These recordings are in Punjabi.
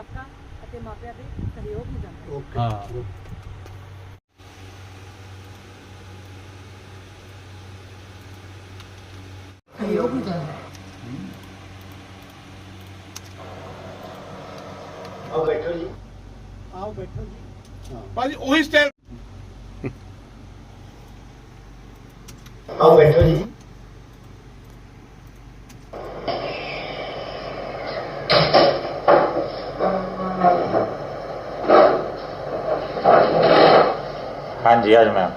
ਅਧਿਆਪਕਾਂ ਅਤੇ ਮਾਪਿਆਂ ਦੇ ਸਹਿਯੋਗ ਹੀ ਜਾਂਦਾ ਹੈ। ਓਕੇ ਹਾਂ। ਸਹਿਯੋਗ ਹੀ ਜਾਂਦਾ ਹੈ। ਆਓ ਬੈਠੋ ਜੀ। ਆਓ ਬੈਠੋ ਜੀ। ਹਾਂ। ਭਾਜੀ ਉਹੀ ਸਟਾਈਲ ਆਓ ਬੈਠੋ ਜੀ। ਹਾਂਜੀ ਅੱਜ ਮੈਂ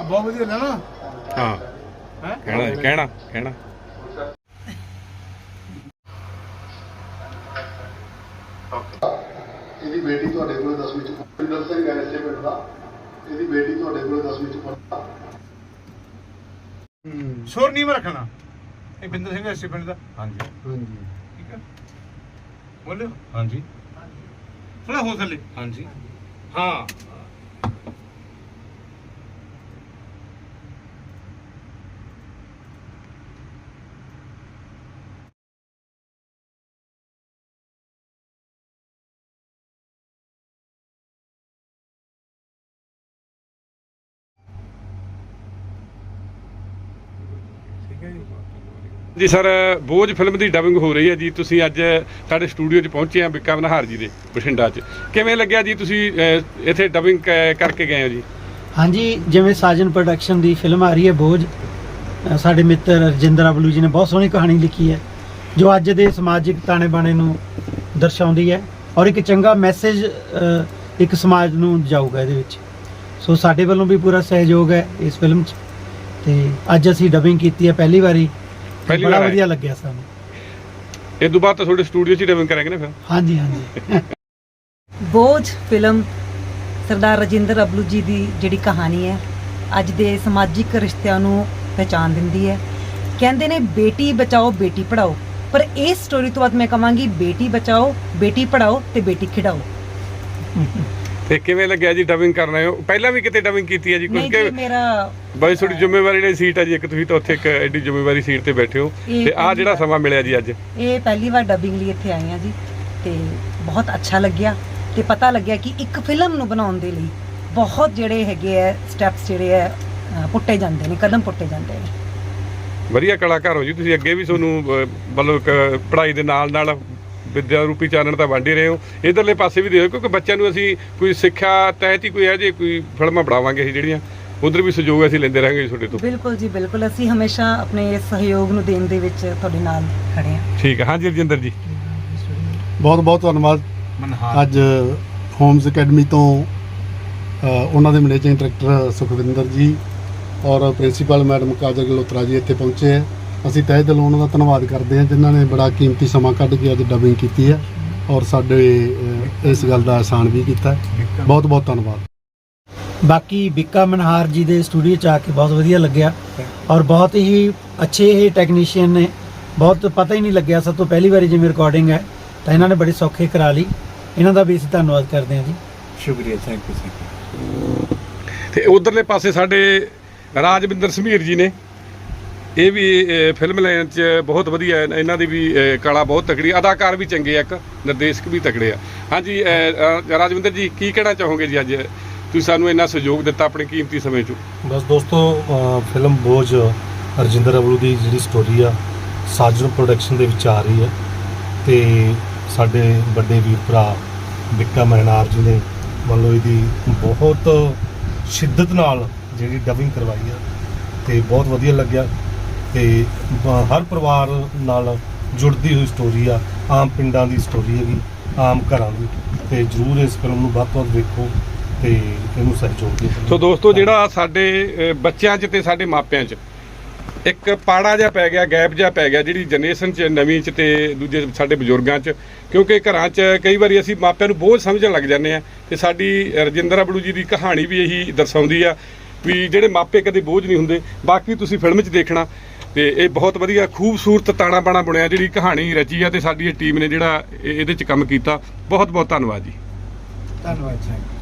ਬਹੁਤ ਵਧੀਆ। ਨਾ ਨਾ ਹਾਂ। ਹੈਂ? ਕਹਿਣਾ ਕਹਿਣਾ ਕਹਿਣਾ। ਇਹਦੀ ਬੇਟੀ ਤੁਹਾਡੇ ਕੋਲ 10ਵੀਂ ਚ ਪਿੰਦਰ ਸਿੰਘ ਐਸਏ ਪਿੰਡ ਦਾ ਇਹਦੀ ਬੇਟੀ ਤੁਹਾਡੇ ਕੋਲ 10ਵੀਂ ਚ ਪੜ੍ਹਦਾ ਸੁਰ ਨਹੀਂ ਰੱਖਣਾ। ਇਹ ਬਿੰਦਰ ਸਿੰਘ ਐਸੇ ਪਿੰਡ ਦਾ। ਹਾਂਜੀ। ਹਾਂਜੀ। ਠੀਕ ਹੈ ਬੋਲਿਓ। ਹਾਂਜੀ। ਥੋੜਾ ਹੋ ਥੱਲੇ। ਹਾਂਜੀ। ਹਾਂ ਠੀਕ ਹੈ ਜੀ ਜੀ ਸਰ ਬੋਝ ਫਿਲਮ ਦੀ ਡਬਿੰਗ ਹੋ ਰਹੀ ਹੈ ਜੀ। ਤੁਸੀਂ ਅੱਜ ਸਾਡੇ ਸਟੂਡੀਓ 'ਚ ਪਹੁੰਚੇ ਆ ਬਿੱਕਾ ਮਨਹਾਰ ਜੀ ਦੇ ਬਠਿੰਡਾ 'ਚ। ਕਿਵੇਂ ਲੱਗਿਆ ਜੀ ਤੁਸੀਂ ਅਹ, ਇੱਥੇ ਡਬਿੰਗ ਕਰਕੇ ਗਏ ਹੋ ਜੀ? ਹਾਂਜੀ ਜਿਵੇਂ ਸਾਜਨ ਪ੍ਰੋਡਕਸ਼ਨ ਦੀ ਫਿਲਮ ਆ ਰਹੀ ਹੈ ਬੋਝ ਅ, ਸਾਡੇ ਮਿੱਤਰ ਰਜਿੰਦਰ ਅਬਲੂ ਜੀ ਨੇ ਬਹੁਤ ਸੋਹਣੀ ਕਹਾਣੀ ਲਿਖੀ ਹੈ ਜੋ ਅੱਜ ਦੇ ਸਮਾਜਿਕ ਤਾਣੇ ਬਾਣੇ ਨੂੰ ਦਰਸਾਉਂਦੀ ਹੈ ਔਰ ਇੱਕ ਚੰਗਾ ਮੈਸੇਜ ਇੱਕ ਸਮਾਜ ਨੂੰ ਜਾਊਗਾ ਇਹਦੇ ਵਿੱਚ। ਸੋ ਸਾਡੇ ਵੱਲੋਂ ਵੀ ਪੂਰਾ ਸਹਿਯੋਗ ਹੈ ਇਸ ਫਿਲਮ 'ਚ। ਤੇ ਅੱਜ ਅਸੀਂ ਡਬਿੰਗ ਕੀਤੀ ਹੈ ਪਹਿਲੀ ਵਾਰੀ। ਪਹਿਲੀ ਬੜਾ ਵਾਰ ਆਏ। ਵਧੀਆ ਲੱਗਿਆ ਸਾਨੂੰ। ਇਹ ਤੋਂ ਬਾਅਦ ਤਾਂ ਤੁਹਾਡੇ ਸਟੂਡੀਓ 'ਚ ਡਬਿੰਗ ਕਰਾਂਗੇ ਨਾ ਫਿਰ। ਹਾਂਜੀ ਹਾਂਜੀ। ਬੋਝ ਫਿਲਮ ਸਰਦਾਰ ਰਜਿੰਦਰ ਅਬਲੂ ਜੀ ਦੀ ਜਿਹੜੀ ਕਹਾਣੀ ਹੈ ਅੱਜ ਦੇ ਸਮਾਜਿਕ ਰਿਸ਼ਤਿਆਂ ਨੂੰ ਪਹਿਚਾਨ ਦਿੰਦੀ ਹੈ। ਕਹਿੰਦੇ ਨੇ ਬੇਟੀ ਬਚਾਓ ਬੇਟੀ ਪੜਾਓ ਪਰ ਇਸ ਸਟੋਰੀ ਤੋਂ ਬਾਅਦ ਮੈਂ ਕਹਾਂਗੀ ਬੇਟੀ ਬਚਾਓ ਬੇਟੀ ਪੜਾਓ ਤੇ ਬੇਟੀ ਖਿਡਾਓ। ਤੇ ਕਿਵੇਂ ਲੱਗਿਆ ਜੀ ਡਬਿੰਗ ਕਰ ਰਹੇ ਹੋ? ਪਹਿਲਾਂ ਵੀ ਕਿਤੇ ਡਬਿੰਗ ਕੀਤੀ ਹੈ ਜੀ? ਨਹੀਂ ਕਿਉਂਕਿ ਜੀ ਮੇਰਾ ਬਾਈ ਤੁਹਾਡੀ ਜ਼ਿੰਮੇਵਾਰੀ ਵਾਲੀ ਸੀਟ ਹੈ ਜੀ ਇੱਕ ਤੁਸੀਂ ਤਾਂ ਉੱਥੇ ਇੱਕ ਐਡੀ ਜ਼ਿੰਮੇਵਾਰੀ ਸੀਟ ਤੇ ਬੈਠੇ ਹੋ। ਇਹ ਤੇ ਆਹ ਜਿਹੜਾ ਸਮਾਂ ਮਿਲਿਆ ਜੀ ਅੱਜ। ਇਹ ਪਹਿਲੀ ਵਾਰ ਡਬਿੰਗ ਲਈ ਇੱਥੇ ਆਈ ਹਾਂ ਜੀ ਤੇ ਬਹੁਤ ਅੱਛਾ ਲੱਗਿਆ। ਤੇ ਪਤਾ ਲੱਗਿਆ ਕਿ ਇੱਕ ਫਿਲਮ ਨੂੰ ਬਣਾਉਣ ਦੇ ਲਈ ਬਹੁਤ ਜਿਹੜੇ ਹੈਗੇ ਆ ਸਟੈਪਸ ਜਿਹੜੇ ਆ ਅ, ਪੁੱਟੇ ਜਾਂਦੇ ਨੇ ਕਦਮ ਪੁੱਟੇ ਜਾਂਦੇ ਨੇ। ਵਧੀਆ ਕਲਾਕਾਰ ਹੋ ਜੀ ਤੁਸੀਂ। ਅੱਗੇ ਵੀ ਤੁਹਾਨੂੰ ਅਹ, ਮਤਲਬ ਇੱਕ ਪੜ੍ਹਾਈ ਦੇ ਨਾਲ ਨਾਲ ਵਿਦਿਆ ਰੂਪੀ ਚਾਨਣ ਤਾਂ ਵੰਡ ਹੀ ਰਹੇ ਹੋ। ਇਧਰਲੇ ਪਾਸੇ ਵੀ ਦਿਓ ਕਿਉਂਕਿ ਬੱਚਿਆਂ ਨੂੰ ਅਸੀਂ ਕੋਈ ਸਿੱਖਿਆ ਤਹਿਤ ਹੀ ਕੋਈ ਹੈ ਜੇ ਕੋਈ ਫਿਲਮਾਂ ਬਣਾਵਾਂਗੇ ਅਸੀਂ ਜਿਹੜੀਆਂ ਉਧਰ ਵੀ ਸਹਿਯੋਗ ਅਸੀਂ ਲੈਂਦੇ ਰਹਾਂਗੇ ਤੁਹਾਡੇ ਤੋਂ। ਬਿਲਕੁਲ ਜੀ ਬਿਲਕੁਲ। ਅਸੀਂ ਹਮੇਸ਼ਾ ਆਪਣੇ ਇਸ ਸਹਿਯੋਗ ਨੂੰ ਦੇਣ ਦੇ ਵਿੱਚ ਤੁਹਾਡੇ ਨਾਲ ਖੜੇ ਹਾਂ। ਠੀਕ ਹੈ। ਹਾਂਜੀ ਰਜਿੰਦਰ ਜੀ। ਬਹੁਤ ਬਹੁਤ ਧੰਨਵਾਦ। ਅੱਜ ਹੋਮਸ ਅਕੈਡਮੀ ਤੋਂ ਉਹਨਾਂ ਦੇ ਮੈਨੇਜਿੰਗ ਡਾਇਰੈਕਟਰ ਸੁਖਵਿੰਦਰ ਜੀ ਔਰ ਪ੍ਰਿੰਸੀਪਲ ਮੈਡਮ ਕਾਜਲ ਗਲੋਤਰਾ ਜੀ ਇੱਥੇ ਪਹੁੰਚੇ ਹੈ। ਅਸੀਂ ਤਹਿ ਦਿਲੋਂ ਉਹਨਾਂ ਦਾ ਧੰਨਵਾਦ ਕਰਦੇ ਹਾਂ ਜਿਨ੍ਹਾਂ ਨੇ ਬੜਾ ਕੀਮਤੀ ਸਮਾਂ ਕੱਢ ਕੇ ਅੱਜ ਡਬਿੰਗ ਕੀਤੀ ਹੈ ਔਰ ਸਾਡੇ ਇਸ ਗੱਲ ਦਾ ਆਸਾਨ ਵੀ ਕੀਤਾ ਬਹੁਤ ਬਹੁਤ ਧੰਨਵਾਦ। ਬਾਕੀ ਬਿੱਕਾ ਮਨਹਾਰ ਜੀ ਦੇ ਸਟੂਡੀਓ ਚ ਆ ਕੇ ਬਹੁਤ ਵਧੀਆ ਲੱਗਿਆ ਔਰ ਬਹੁਤ ਹੀ ਅੱਛੇ ਇਹ ਟੈਕਨੀਸ਼ੀਅਨ ਨੇ। ਬਹੁਤ ਪਤਾ ਹੀ ਨਹੀਂ ਲੱਗਿਆ ਸਭ ਤੋਂ ਪਹਿਲੀ ਵਾਰੀ ਜਿਵੇਂ ਰਿਕਾਰਡਿੰਗ ਹੈ ਤਾਂ ਇਹਨਾਂ ਨੇ ਬੜੇ ਸੌਖੇ ਕਰਾ ਲਈ। ਇਹਨਾਂ ਦਾ ਵੀ ਅਸੀਂ ਧੰਨਵਾਦ ਕਰਦੇ ਹਾਂ ਜੀ। ਸ਼ੁਕਰੀਆ ਥੈਂਕ ਯੂ ਤੇ ਉਧਰਲੇ ਪਾਸੇ ਸਾਡੇ ਰਾਜਵਿੰਦਰ ਸਮੀਰ ਜੀ ਨੇ ਇਹ ਵੀ ਫਿਲਮ ਲਾਈਨ 'ਚ ਬਹੁਤ ਵਧੀਆ ਹੈ। ਇਹਨਾਂ ਦੀ ਵੀ ਕਲਾ ਬਹੁਤ ਤਕੜੀ ਅਦਾਕਾਰ ਵੀ ਚੰਗੇ ਆ, ਇੱਕ ਨਿਰਦੇਸ਼ਕ ਵੀ ਤਕੜੇ ਆ। ਹਾਂਜੀ ਰਾਜਵਿੰਦਰ ਜੀ, ਕੀ ਕਹਿਣਾ ਚਾਹੋਗੇ ਜੀ ਅੱਜ? ਤੁਸੀਂ ਸਾਨੂੰ ਇੰਨਾ ਸਹਿਯੋਗ ਦਿੱਤਾ ਆਪਣੇ ਕੀਮਤੀ ਸਮੇਂ 'ਚੋਂ। ਬਸ ਦੋਸਤੋ ਫਿਲਮ ਬੋਝ ਰਜਿੰਦਰ ਅਬਲੂ ਦੀ ਜਿਹੜੀ ਸਟੋਰੀ ਆ, ਸਾਜਨ ਪ੍ਰੋਡਕਸ਼ਨ ਦੇ ਵਿੱਚ ਆ ਰਹੀ ਹੈ। ਤੇ ਸਾਡੇ ਵੱਡੇ ਵੀਰ ਭਰਾ ਬਿੱਕਾ ਮਹਿਨਾਰ ਜੀ ਨੇ ਮੰਨ ਲਓ ਇਹਦੀ ਬਹੁਤ ਸ਼ਿੱਦਤ ਨਾਲ ਜਿਹੜੀ ਡਬਿੰਗ ਕਰਵਾਈ ਆ, ਤੇ ਬਹੁਤ ਵਧੀਆ ਲੱਗਿਆ। ਤੇ ਹਰ ਪਰਿਵਾਰ ਨਾਲ ਜੁੜਦੀ ਹੋਈ ਸਟੋਰੀ ਆ ਆਮ ਪਿੰਡਾਂ ਦੀ ਸਟੋਰੀ ਹੈਗੀ ਆਮ ਘਰਾਂ ਦੀ ਤੇ ਜਰੂਰ ਇਸ ਫਿਲਮ ਨੂੰ ਵੱਧ ਤੋਂ ਵੱਧ ਵੇਖੋ ਤੇ ਇਹਨੂੰ ਸਹਿਯੋਗ ਦਿਓ। ਸੋ ਦੋਸਤੋ ਜਿਹੜਾ ਸਾਡੇ ਅਹ, ਬੱਚਿਆਂ 'ਚ ਤੇ ਸਾਡੇ ਮਾਪਿਆਂ 'ਚ ਇੱਕ ਪਾੜਾ ਜਿਹਾ ਪੈ ਗਿਆ ਗੈਪ ਜਿਹਾ ਪੈ ਗਿਆ ਜਿਹੜੀ ਜਨਰੇਸ਼ਨ 'ਚ ਨਵੀਂ 'ਚ ਤੇ ਦੂਜੇ ਸਾਡੇ ਬਜ਼ੁਰਗਾਂ 'ਚ ਕਿਉਂਕਿ ਘਰਾਂ 'ਚ ਕਈ ਵਾਰੀ ਅਸੀਂ ਮਾਪਿਆਂ ਨੂੰ ਬੋਝ ਸਮਝਣ ਲੱਗ ਜਾਂਦੇ ਆ ਤੇ ਸਾਡੀ ਰਜਿੰਦਰ ਅਬੜੂ ਜੀ ਦੀ ਕਹਾਣੀ ਵੀ ਇਹੀ ਦਰਸਾਉਂਦੀ ਆ ਵੀ ਜਿਹੜੇ ਮਾਪੇ ਕਦੇ ਬੋਝ ਨਹੀਂ ਹੁੰਦੇ ਬਾਕੀ ਤੁਸੀਂ ਫਿਲਮ 'ਚ ਦੇਖਣਾ। ਤੇ ਇਹ ਬਹੁਤ ਵਧੀਆ ਖੂਬਸੂਰਤ ਤਾਣਾ ਬਾਣਾ ਬੁਣਿਆ, ਜਿਹੜੀ ਕਹਾਣੀ ਰਚੀ ਆ ਤੇ ਸਾਡੀ ਇਹ ਟੀਮ ਨੇ ਜਿਹੜਾ ਇਹ- ਇਹਦੇ 'ਚ ਕੰਮ ਕੀਤਾ। ਬਹੁਤ ਬਹੁਤ ਧੰਨਵਾਦ ਜੀ। ਧੰਨਵਾਦ ਜੀ।